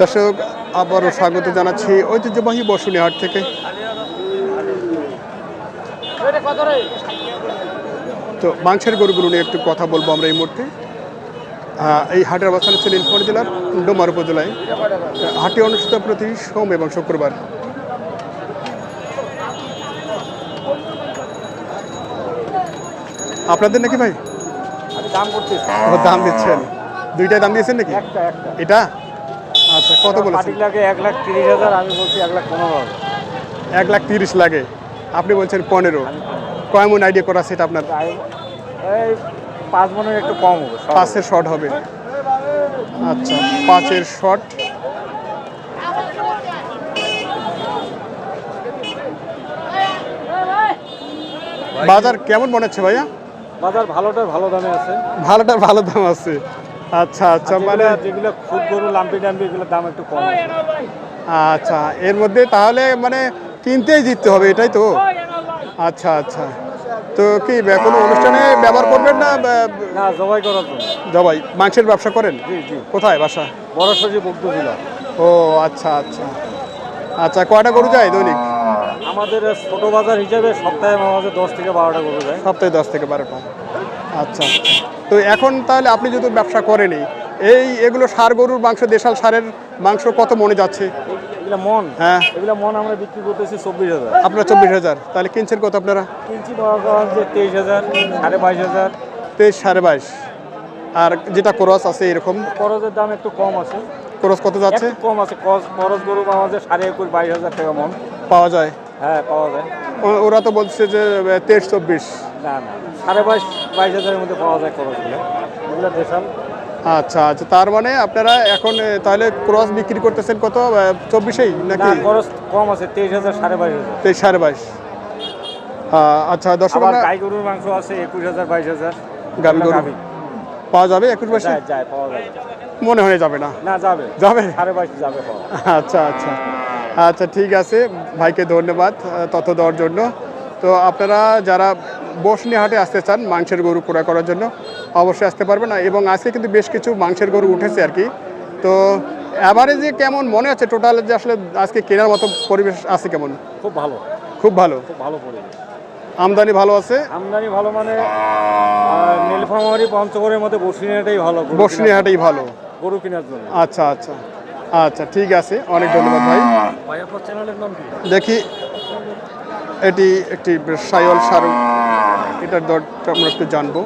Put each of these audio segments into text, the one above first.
দর্শক আবারও স্বাগত জানাচ্ছি ঐতিহ্যবাহী বসুনি হাট থেকে। তো মাংসের গরুগুলো নিয়ে একটু কথা বলব আমরা এই মুহূর্তে। এই হাটের অবস্থান হচ্ছে নীলফামারী জেলার ডোমার উপজেলায়। হাটে অনুষ্ঠিত প্রতি সোম এবং শুক্রবার। আপনাদের নাকি ভাই? দাম করতেছি। ও দাম দিচ্ছেন। দুইটাই দাম দিয়েছেন নাকি? এটা? কত বলেছেন। পার্টি লাগে এক লাখ তিরিশ হাজার আমি বলছি এক লাখ পনেরো হাজার। এক লাখ তিরিশ লাগে। আপনি বলছেন পনেরো। কয় মন আইডিয়া করা সেটা আপনার? এই পাঁচ মনের একটু কম হবে পাঁচের শর্ট হবে। আচ্ছা পাঁচের শর্ট বাজার কেমন মনে হচ্ছে ভাইয়া? বাজার ভালোটার ভালো দামে আছে। ভালোটার ভালো দাম আছে। আচ্ছা আচ্ছা মানে যেগুলো খুব গরু লাম্পি টাম্পি এগুলোর দাম একটু কম আচ্ছা এর মধ্যে তাহলে মানে কিনতেই জিততে হবে এটাই তো। আচ্ছা আচ্ছা। তো কি কোনো অনুষ্ঠানে ব্যবহার করবেন না না জবাই করার জন্য। জবাই? মাংসের ব্যবসা করেন? জি জি। কোথায় বাসা? বড় সজি বক্ত জেলা। ও আচ্ছা আচ্ছা। আচ্ছা কয়টা গরু যায় দৈনিক? আমাদের ছোট বাজার হিসাবে সপ্তাহে আমাদের দশ থেকে বারোটা গরু যায়। সপ্তাহে দশ থেকে বারোটা। আচ্ছা। তো এখন তাহলে আপনি যদি ব্যবসা করেনি এই এগুলো সার গরুর মাংস দেশাল সারের মাংস কত মনে যাচ্ছে? এগুলো মন। হ্যাঁ। এগুলো মন আমরা বিক্রি করতেছি চব্বিশ হাজার। আপনারা চব্বিশ হাজার তাহলে কিনছেন কত আপনারা? কিনছি যে তেইশ হাজার সাড়ে বাইশ হাজার। তেইশ সাড়ে বাইশ। আর যেটা ক্রস আছে এরকম? খরচের দাম একটু কম আছে। ক্রস কত যাচ্ছে? কম আছে খরচ গরু পাওয়া যায় সাড়ে একুশ বাইশ হাজার টাকা মন। পাওয়া যায়। হ্যাঁ পাওয়া যায়। ওরা তো বলছে যে তেইশ চব্বিশ। না না। সাড়ে বাইশ বাইশ হাজারের মধ্যে পাওয়া যায় খরচগুলো এগুলো দেশাল। আচ্ছা আচ্ছা তার মানে আপনারা এখন তাহলে ক্রস বিক্রি করতেছেন কত? চব্বিশেই নাকি? খরচ কম আছে তেইশ হাজার সাড়ে বাইশ হাজার। তেইশ সাড়ে বাইশ। আচ্ছা দর্শক গাই গরুর মাংস আছে একুশ হাজার বাইশ হাজার। গাভী গরু। পাওয়া যাবে একুশ বাইশে? যায় পাওয়া যায়। মনে হয়ে যাবে না। না যাবে। যাবে? সাড়ে বাইশ যাবে পাওয়া। আচ্ছা আচ্ছা। আচ্ছা ঠিক আছে। ভাইকে ধন্যবাদ তথ্য দেওয়ার জন্য। তো আপনারা যারা বসনি হাটে আসতে চান মাংসের গরু ক্রয় করার জন্য অবশ্যই আসতে পারবেন। এবং আজকে কিন্তু বেশ কিছু মাংসের গরু উঠেছে আর কি। তো অ্যাভারেজে কেমন মনে হচ্ছে? টোটাল যে আসলে আজকে কেনার মতো পরিবেশ আছে কেমন? খুব ভালো। খুব ভালো? খুব ভালো পরিবেশ। আমদানি ভালো আছে? আমদানি ভালো মানে নীলফামারী পঞ্চগড়ের মধ্যে বসিনিয়াটাই ভালো গরু বসনি হাটেই ভালো। গরু কেনার জন্য। আচ্ছা আচ্ছা। আচ্ছা ঠিক আছে। অনেক ধন্যবাদ ভাই। দেখি, এটি একটি সায়ল সারু এটার দরটা আমরা একটু জানব।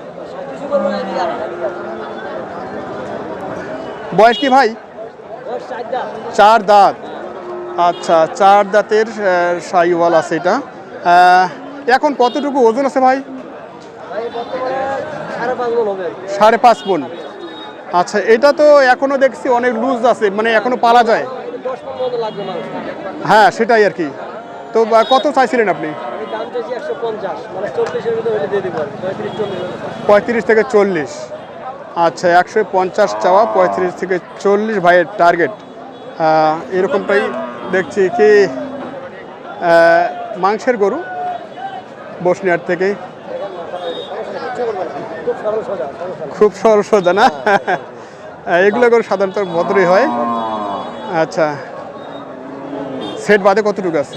বয়স কি ভাই? চার দাঁত। আচ্ছা চার দাঁতের সাইওয়াল আছে এটা। এখন কতটুকু ওজন আছে ভাই? সাড়ে পাঁচ মন। আচ্ছা এটা তো এখনও দেখছি অনেক লুজ আছে মানে এখনও পালা যায়। হ্যাঁ সেটাই আর কি। তো কত চাইছিলেন আপনি? পঁয়ত্রিশ থেকে চল্লিশ। আচ্ছা একশো পঞ্চাশ চাওয়া, পঁয়ত্রিশ থেকে চল্লিশ ভাইয়ের টার্গেট এরকমটাই দেখছি কি মাংসের গরু, বসনিয়ার থেকে। খুব সরল সোজা না? এগুলো গরু সাধারণত ভদ্রই হয়। আচ্ছা। সেট বাদে কতটুকু আছে?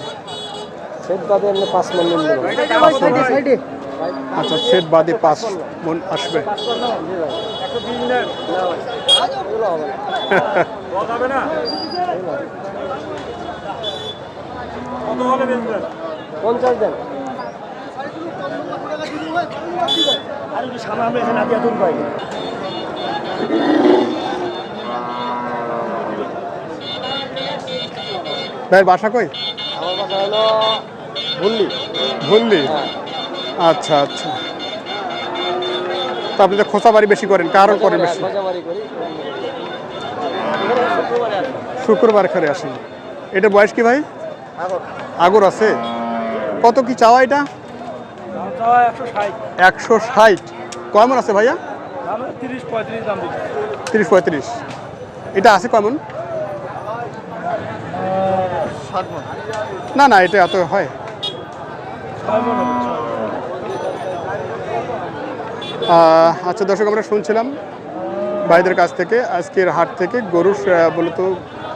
পাঁচ মন আচ্ছা সেট বাদে পাঁচ মন আসবে। পঞ্চাশ দেন। আর কি সামনে আমরা এখানে আদিয়া তুল পাই ভাইয়ের বাসা কই? আমার বাসা হলো ভুল্লি। ভুললি? আচ্ছা আচ্ছা। তো আপনি তো খোঁচা বাড়ি বেশি করেন কারণ করেন বেশি? শুক্রবারে করে। আসেন। এটা বয়স কি ভাই? আগর আছে। কত কি চাওয়া এটা? একশো ষাট। কয়মন আছে ভাইয়া? তিরিশ পঁয়ত্রিশ এটা আছে কয়মন না না এটা এত হয়। আচ্ছা দর্শক আমরা শুনছিলাম ভাইদের কাছ থেকে আজকের হাট থেকে গরু আহ, মূলত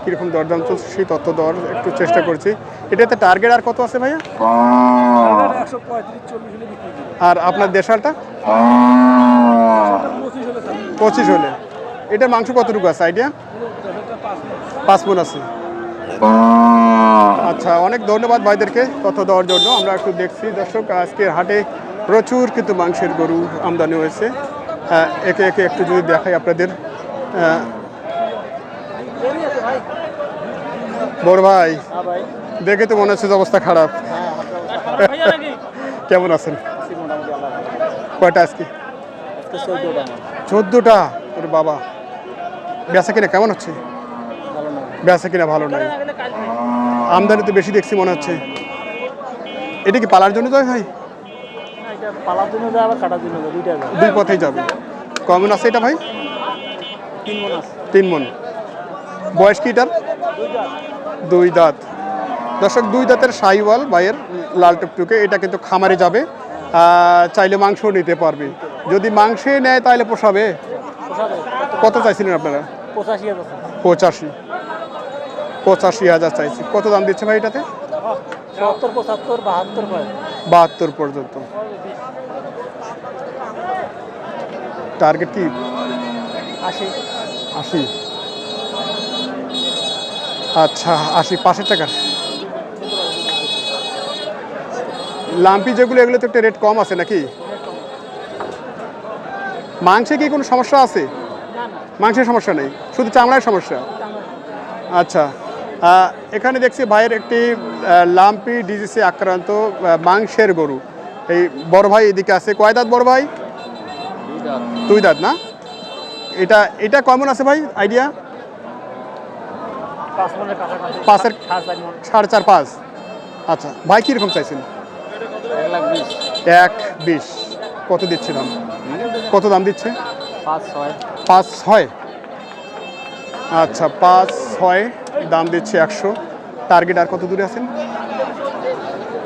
কীরকম দরদাম চলছে সেই তথ্য দেওয়ার একটু চেষ্টা করছি। এটাতে টার্গেট আর কত আছে ভাইয়া? আর আপনার দেশালটা? পঁচিশ হলে। এটা মাংস কতটুকু আছে আইডিয়া পাঁচ মন আছে। আচ্ছা অনেক ধন্যবাদ ভাইদেরকে তথ্য দেওয়ার জন্য। আমরা একটু দেখছি, দর্শক, আজকের হাটে প্রচুর কিন্তু মাংসের গরু আমদানি হয়েছে। একে একে একটু যদি দেখাই আপনাদের আহ, বড় ভাই। হ্যাঁ দেখে তো মনে হচ্ছে যে অবস্থা খারাপ। কেমন আছেন? কয়টা আজকে? চোদ্দোটা। ওর বাবা। বেচা কিনা কেমন হচ্ছে? বেচা কিনা ভালো নাই। আমদানি তো বেশি দেখছি মনে হচ্ছে। এটা কি পালার জন্য যায় ভাই? পালার জন্য যায় আবার কাটার জন্য যায় দুইটা দুই পথেই যাবে। কমন আছে এটা ভাই? তিন মন আছে। তিন মন বয়স কি এটার? দুই দাঁত। দর্শক দুই দাঁতের সাইওয়াল বাইয়ের লাল টুকটুকে এটা কিন্তু খামারে যাবে। চাইলে মাংস নিতে পারবে। যদি মাংসে নেয় তাহলে পোষাবে? কত চাইছিলেন আপনারা? পঁচাশি পঁচাশি। হাজার চাইছি। কত দাম দিচ্ছে ভাই এটাতে? বাহাত্তর পর্যন্ত। টার্গেট কি? আশি। আশি। আচ্ছা আশি পাঁচের টাকার লাম্পি যেগুলো এগুলো তো একটা রেট কম আছে নাকি? মাংসে কি কোনো সমস্যা আছে? মাংসের সমস্যা নেই শুধু চামড়ার সমস্যা? আচ্ছা এখানে দেখছি ভাইয়ের একটি লাম্পি ডিজিসে আক্রান্ত মাংসের গরু। এই বড় ভাই এদিকে আছে কয় দাঁত বড় ভাই? দুই দাঁত। না? এটা এটা কেমন আছে ভাই? আইডিয়া পাঁচের সাড়ে চার পাঁচ। আচ্ছা ভাই কীরকম চাইছেন? এক বিশ। কত দিচ্ছে দাম কত দাম দিচ্ছে? পাঁচ ছয়? আচ্ছা পাঁচ ছয় দাম দিচ্ছে একশো। টার্গেট আর কত দূরে আছেন?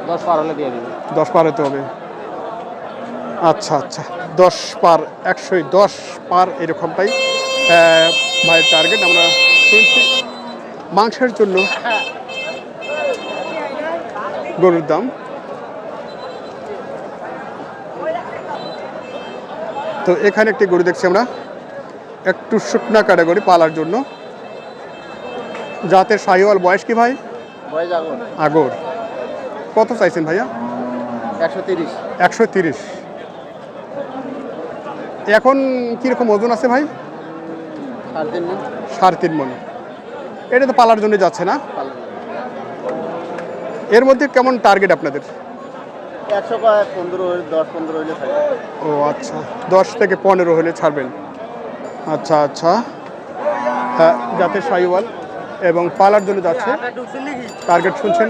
দশ পার হলে দিয়ে দিবি। দশ পার হতে হবে। আচ্ছা আচ্ছা দশ পার একশোই দশ পার এরকমটাই আহ, ভাইয়ের টার্গেট। আমরা শুনছি মাংসের জন্য গরুর দাম। তো এখানে একটি গরু দেখছি আমরা। একটু শুকনা ক্যাটাগরি পালার জন্য। জাতের শাহিওয়াল বয়স কি ভাই? আগর। কত চাইছেন ভাইয়া? একশো তিরিশ। একশো তিরিশ। এখন কীরকম ওজন আছে ভাই? সাড়ে তিন মন। এটা তো পালার জন্য যাচ্ছে না। এর মধ্যে কেমন টার্গেট আপনাদের? ও আচ্ছা দশ থেকে পনেরো হলে ছাড়বেন। আচ্ছা আচ্ছা। হ্যাঁ যাতে সাইওয়াল এবং পালার জন্য যাচ্ছে। টার্গেট শুনছেন?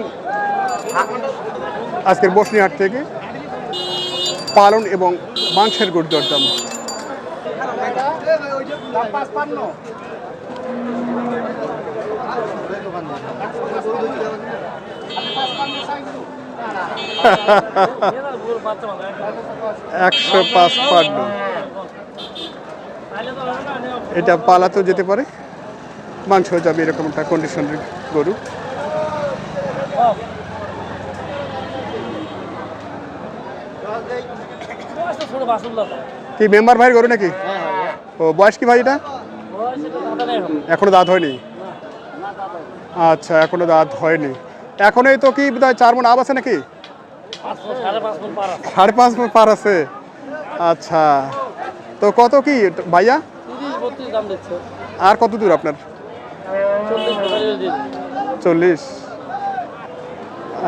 আজকের বসনিহাট থেকে পালন এবং মাংসের গুড় দরদাম। একশো পাঁচ পান্ন। এটা পালাতেও যেতে পারে। মাংস যাবে এরকম একটা কন্ডিশনের গরু। কি, মেম্বার ভাইয়ের গরু নাকি? ও, বয়স কি ভাই এটা? এখনও দাঁত হয়নি? আচ্ছা এখনও দাঁত হয়নি। এখনই তো কি চার মন আব আছে নাকি? সাড়ে পাঁচ মন পার আছে। আচ্ছা। তো কত কি ভাইয়া? আর কত দূর আপনার? চল্লিশ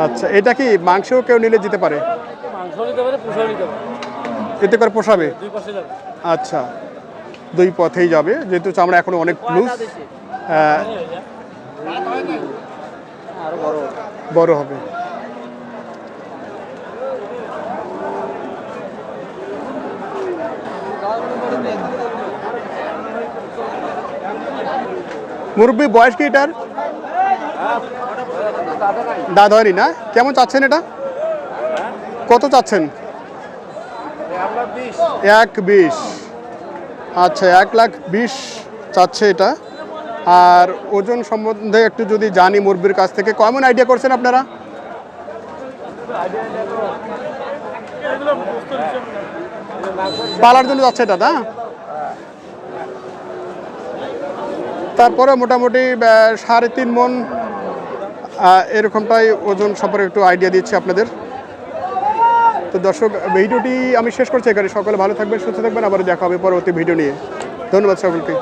আচ্ছা এটা কি মাংসও কেউ নিলে যেতে পারে? মাংস এতে করে পোষাবে? আচ্ছা দুই পথেই যাবে যেহেতু চামড়া এখনও অনেক আরও বড় বড় হবে। মুরব্বী, বয়স কি এটার? দাঁত হয়নি না? কেমন চাচ্ছেন এটা? কত চাচ্ছেন? এক বিশ। আচ্ছা এক লাখ বিশ চাচ্ছে এটা। আর ওজন সম্বন্ধে একটু যদি জানি মুরব্বির কাছ থেকে, কেমন আইডিয়া করছেন আপনারা? পালার জন্য যাচ্ছে এটা, না? তারপরে মোটামুটি সাড়ে তিন মন এরকমটাই ওজন সম্পর্কে একটু আইডিয়া দিচ্ছি আপনাদের। তো দর্শক, ভিডিওটি আমি শেষ করছি এখানে। সকলে ভালো থাকবেন, সুস্থ থাকবেন। আবার দেখা হবে পরবর্তী ভিডিও নিয়ে। ধন্যবাদ সকলকে।